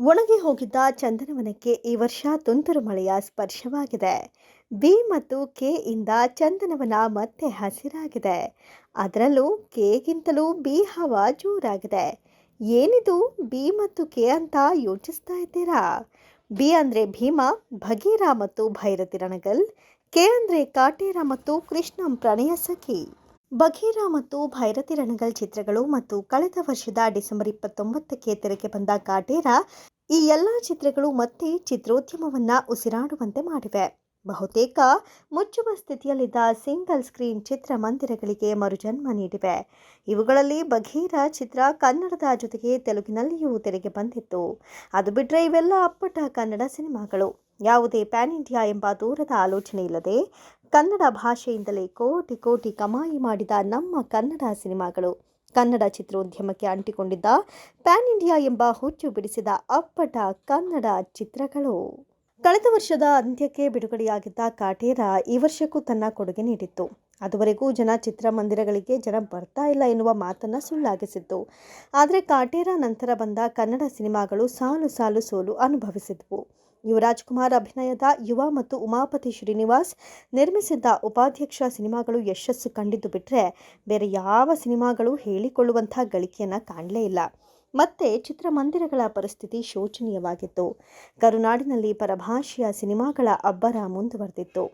ಒಣಗಿ ಹೋಗಿದ್ದ ಚಂದನವನಕ್ಕೆ ಈ ವರ್ಷ ತುಂತುರು ಮಳೆಯ ಸ್ಪರ್ಶವಾಗಿದೆ. ಬಿ ಮತ್ತು ಕೆ ಇಂದ ಚಂದನವನ ಮತ್ತೆ ಹಸಿರಾಗಿದೆ. ಅದರಲ್ಲೂ ಕೆಗಿಂತಲೂ ಬಿ ಹವಾ ಜೋರಾಗಿದೆ. ಏನಿದು ಬಿ ಮತ್ತು ಕೆ ಅಂತ ಯೋಚಿಸ್ತಾ ಇದ್ದೀರಾ? ಬಿ ಅಂದರೆ ಭೀಮ ಭಗೀರ ಮತ್ತು ಭೈರತಿ ರಣಗಲ್, ಕೆ ಅಂದರೆ ಕಾಟೇರ ಮತ್ತು ಕೃಷ್ಣಂ ಪ್ರಣಯ ಸಖಿ. ಬಘೀರ ಮತ್ತು ಭೈರತಿ ರಣಗಲ್ ಚಿತ್ರಗಳು ಮತ್ತು ಕಳೆದ ವರ್ಷದ ಡಿಸೆಂಬರ್ ಇಪ್ಪತ್ತೊಂಬತ್ತಕ್ಕೆ ತೆರೆಗೆ ಬಂದ ಕಾಟೇರ ಈ ಎಲ್ಲ ಚಿತ್ರಗಳು ಮತ್ತೆ ಚಿತ್ರೋದ್ಯಮವನ್ನ ಉಸಿರಾಡುವಂತೆ ಮಾಡಿವೆ. ಬಹುತೇಕ ಮುಚ್ಚುವ ಸ್ಥಿತಿಯಲ್ಲಿದ್ದ ಸಿಂಗಲ್ ಸ್ಕ್ರೀನ್ ಚಿತ್ರಮಂದಿರಗಳಿಗೆ ಮರುಜನ್ಮ ನೀಡಿವೆ. ಇವುಗಳಲ್ಲಿ ಬಘೀರ ಚಿತ್ರ ಕನ್ನಡದ ಜೊತೆಗೆ ತೆಲುಗಿನಲ್ಲಿಯೂ ತೆರೆಗೆ ಬಂದಿತ್ತು. ಅದು ಬಿಟ್ಟರೆ ಇವೆಲ್ಲ ಅಪ್ಪಟ ಕನ್ನಡ ಸಿನಿಮಾಗಳು. ಯಾವುದೇ ಪ್ಯಾನ್ ಇಂಡಿಯಾ ಎಂಬ ದೂರದ ಆಲೋಚನೆ ಇಲ್ಲದೆ ಕನ್ನಡ ಭಾಷೆಯಿಂದಲೇ ಕೋಟಿ ಕೋಟಿ ಕಮಾಯಿ ಮಾಡಿದ ನಮ್ಮ ಕನ್ನಡ ಸಿನಿಮಾಗಳು. ಕನ್ನಡ ಚಿತ್ರೋದ್ಯಮಕ್ಕೆ ಅಂಟಿಕೊಂಡಿದ್ದ ಪ್ಯಾನ್ ಇಂಡಿಯಾ ಎಂಬ ಹುಚ್ಚು ಬಿಡಿಸಿದ ಅಪ್ಪಟ ಕನ್ನಡ ಚಿತ್ರಗಳು. ಕಳೆದ ವರ್ಷದ ಅಂತ್ಯಕ್ಕೆ ಬಿಡುಗಡೆಯಾಗಿದ್ದ ಕಾಟೇರ ಈ ವರ್ಷಕ್ಕೂ ತನ್ನ ಕೊಡುಗೆ ನೀಡಿತ್ತು. ಅದುವರೆಗೂ ಜನ ಚಿತ್ರಮಂದಿರಗಳಿಗೆ ಜನ ಬರ್ತಾ ಇಲ್ಲ ಎನ್ನುವ ಮಾತನ್ನು ಸುಳ್ಳಾಗಿಸಿತ್ತು. ಆದರೆ ಕಾಟೇರ ನಂತರ ಬಂದ ಕನ್ನಡ ಸಿನಿಮಾಗಳು ಸಾಲು ಸಾಲು ಸೋಲು ಅನುಭವಿಸಿದ್ವು. ಯುವರಾಜ್ ಕುಮಾರ್ ಅಭಿನಯದ ಯುವ ಮತ್ತು ಉಮಾಪತಿ ಶ್ರೀನಿವಾಸ್ ನಿರ್ಮಿಸಿದ್ದ ಉಪಾಧ್ಯಕ್ಷ ಸಿನಿಮಾಗಳು ಯಶಸ್ಸು ಕಂಡಿದ್ದು ಬಿಟ್ಟರೆ ಬೇರೆ ಯಾವ ಸಿನಿಮಾಗಳು ಹೇಳಿಕೊಳ್ಳುವಂಥ ಗಳಿಕೆಯನ್ನು ಕಾಣಲೇ ಇಲ್ಲ. ಮತ್ತೆ ಚಿತ್ರಮಂದಿರಗಳ ಪರಿಸ್ಥಿತಿ ಶೋಚನೀಯವಾಗಿತ್ತು. ಕರುನಾಡಿನಲ್ಲಿ ಪರಭಾಷೆಯ ಸಿನಿಮಾಗಳ ಅಬ್ಬರ ಮುಂದುವರೆದಿತ್ತು.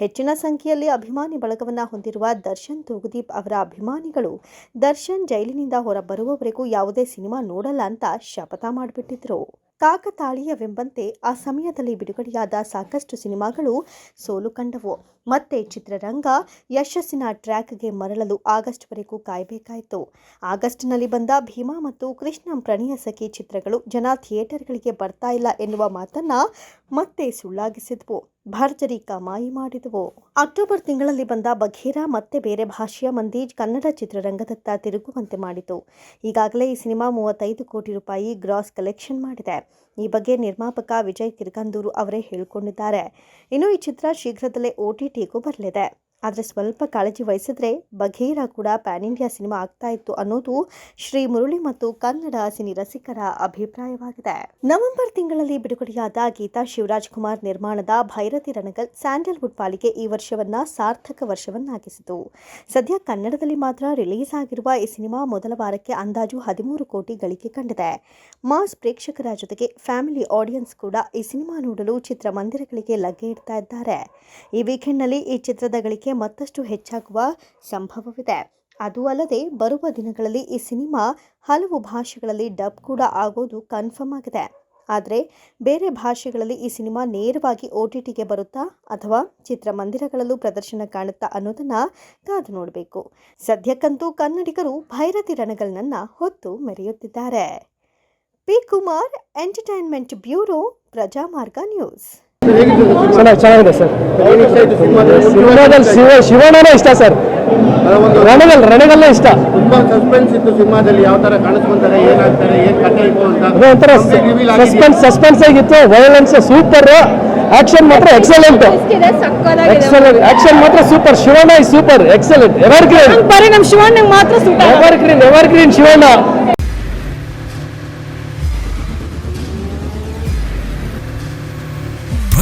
ಹೆಚ್ಚಿನ ಸಂಖ್ಯೆಯಲ್ಲಿ ಅಭಿಮಾನಿ ಬಳಗವನ್ನು ಹೊಂದಿರುವ ದರ್ಶನ್ ತೂಗುದೀಪ್ ಅವರ ಅಭಿಮಾನಿಗಳು ದರ್ಶನ್ ಜೈಲಿನಿಂದ ಹೊರಬರುವವರೆಗೂ ಯಾವುದೇ ಸಿನಿಮಾ ನೋಡಲ್ಲ ಅಂತ ಶಪಥ ಮಾಡಿಬಿಟ್ಟಿದ್ರು. ಕಾಕತಾಳೀಯವೆಂಬಂತೆ ಆ ಸಮಯದಲ್ಲಿ ಬಿಡುಗಡೆಯಾದ ಸಾಕಷ್ಟು ಸಿನಿಮಾಗಳು ಸೋಲು ಕಂಡವು. ಮತ್ತೆ ಚಿತ್ರರಂಗ ಯಶಸ್ಸಿನ ಟ್ರ್ಯಾಕ್ಗೆ ಮರಳಲು ಆಗಸ್ಟ್ವರೆಗೂ ಕಾಯಬೇಕಾಯಿತು. ಆಗಸ್ಟ್ನಲ್ಲಿ ಬಂದ ಭೀಮಾ ಮತ್ತು ಕೃಷ್ಣಂ ಪ್ರಣಯ ಸಖಿ ಚಿತ್ರಗಳು ಜನ ಥಿಯೇಟರ್ಗಳಿಗೆ ಬರ್ತಾ ಇಲ್ಲ ಎನ್ನುವ ಮಾತನ್ನ ಮತ್ತೆ ಸುಳ್ಳಾಗಿಸಿದ್ವು. ಭರ್ಜರಿ ಕಮಾಯಿ ಮಾಡಿದವು. ಅಕ್ಟೋಬರ್ ತಿಂಗಳಲ್ಲಿ ಬಂದ ಬಘೀರ ಮತ್ತೆ ಬೇರೆ ಭಾಷೆಯ ಮಂದಿ ಕನ್ನಡ ಚಿತ್ರರಂಗದತ್ತ ತಿರುಗುವಂತೆ ಮಾಡಿತು. ಈಗಾಗಲೇ ಈ ಸಿನಿಮಾ ಮೂವತ್ತೈದು ಕೋಟಿ ರೂಪಾಯಿ ಗ್ರಾಸ್ ಕಲೆಕ್ಷನ್ ಮಾಡಿದೆ. ಈ ಬಗ್ಗೆ ನಿರ್ಮಾಪಕ ವಿಜಯ್ ಕಿರ್ಗಂದೂರು ಅವರೇ ಹೇಳಿಕೊಂಡಿದ್ದಾರೆ. ಇನ್ನು ಈ ಚಿತ್ರ ಶೀಘ್ರದಲ್ಲೇ ಒ ಟಿ ಟಿಗೂ ಬರಲಿದೆ. ಆದರೆ ಸ್ವಲ್ಪ ಕಾಳಜಿ ವಹಿಸಿದ್ರೆ ಬಘೀರ ಕೂಡ ಪ್ಯಾನ್ ಇಂಡಿಯಾ ಸಿನಿಮಾ ಆಗ್ತಾ ಇತ್ತು ಅನ್ನೋದು ಶ್ರೀ ಮುರುಳಿ ಮತ್ತು ಕನ್ನಡ ಸಿನಿ ರಸಿಕರ ಅಭಿಪ್ರಾಯವಾಗಿದೆ. ನವೆಂಬರ್ ತಿಂಗಳಲ್ಲಿ ಬಿಡುಗಡೆಯಾದ ಗೀತಾ ಶಿವರಾಜ್ ಕುಮಾರ್ ನಿರ್ಮಾಣದ ಭೈರತಿ ರಣಗಲ್ ಸ್ಯಾಂಡಲ್ವುಡ್ ಪಾಲಿಗೆ ಈ ವರ್ಷವನ್ನ ಸಾರ್ಥಕ ವರ್ಷವನ್ನಾಗಿಸಿತು. ಸದ್ಯ ಕನ್ನಡದಲ್ಲಿ ಮಾತ್ರ ರಿಲೀಸ್ ಆಗಿರುವ ಈ ಸಿನಿಮಾ ಮೊದಲ ವಾರಕ್ಕೆ ಅಂದಾಜು ಹದಿಮೂರು ಕೋಟಿ ಗಳಿಕೆ ಕಂಡಿದೆ. ಮಾಸ್ ಪ್ರೇಕ್ಷಕರ ಜೊತೆಗೆ ಫ್ಯಾಮಿಲಿ ಆಡಿಯನ್ಸ್ ಕೂಡ ಈ ಸಿನಿಮಾ ನೋಡಲು ಚಿತ್ರಮಂದಿರಗಳಿಗೆ ಲಗ್ಗೆ ಇಡ್ತಾ ಇದ್ದಾರೆ. ಈ ವೀಕೆಂಡ್ನಲ್ಲಿ ಈ ಚಿತ್ರದ ಗಳಿಕೆ ಮತ್ತಷ್ಟು ಹೆಚ್ಚಾಗುವ ಸಂಭವವಿದೆ. ಅದು ಅಲ್ಲದೆ, ಬರುವ ದಿನಗಳಲ್ಲಿ ಈ ಸಿನಿಮಾ ಹಲವು ಭಾಷೆಗಳಲ್ಲಿ ಡಬ್ ಕೂಡ ಆಗೋದು ಕನ್ಫರ್ಮ್ ಆಗಿದೆ. ಆದರೆ, ಬೇರೆ ಭಾಷೆಗಳಲ್ಲಿ ಈ ಸಿನಿಮಾ ನೇರವಾಗಿ ಒ ಟಿ ಟಿಗೆ ಬರುತ್ತಾ ಅಥವಾ ಚಿತ್ರಮಂದಿರಗಳಲ್ಲೂ ಪ್ರದರ್ಶನ ಕಾಣುತ್ತಾ ಅನ್ನೋದನ್ನು ಕಾದು ನೋಡಬೇಕು. ಸದ್ಯಕ್ಕಂತೂ ಕನ್ನಡಿಗರು ಭೈರತಿ ರಣಗಳನ್ನು ಹೊತ್ತು ಮೆರೆಯುತ್ತಿದ್ದಾರೆ. P. Kumar entertainment bureau, Prajamarga news. ಚೆನ್ನಾಗಿ ಚೆನ್ನಾಗಿದೆ ಸರ್. ಸಿನಿಮಾದಲ್ಲಿ ಶಿವ ಶಿವಣ್ಣನೇ ಇಷ್ಟ ಸರ್. ರಣಗಲ್ ರಣಗಲ್ಲೇ ಇಷ್ಟ. ತುಂಬಾ ಸಸ್ಪೆನ್ಸ್ ಇತ್ತು ಸಿನಿಮಾದಲ್ಲಿ. ಯಾವ ತರ ಕಾಣಿಸ್ಕೊಂತಾರೆ ಏನಾಗ್ತಾರೆ ಏನ್ ಕಥೆ ಇತ್ತು ಅಂತ. ಅದು ಒಂಥರ ಸಸ್ಪೆನ್ಸ್ ಸಸ್ಪೆನ್ಸ್ ಆಗಿತ್ತು. ವೈಲೆನ್ಸ್ ಸೂಪರ್ ಆಕ್ಷನ್ ಮಾತ್ರ ಎಕ್ಸಲೆಂಟ್ ಎಕ್ಸಲೆಂಟ್ ಆಕ್ಷನ್ ಮಾತ್ರ super Shivanna super excellent evergreen ಬರೀ ನಮ್ ಶಿವಣ್ಣಂಗ್ ಮಾತ್ರ super evergreen evergreen Shivanna.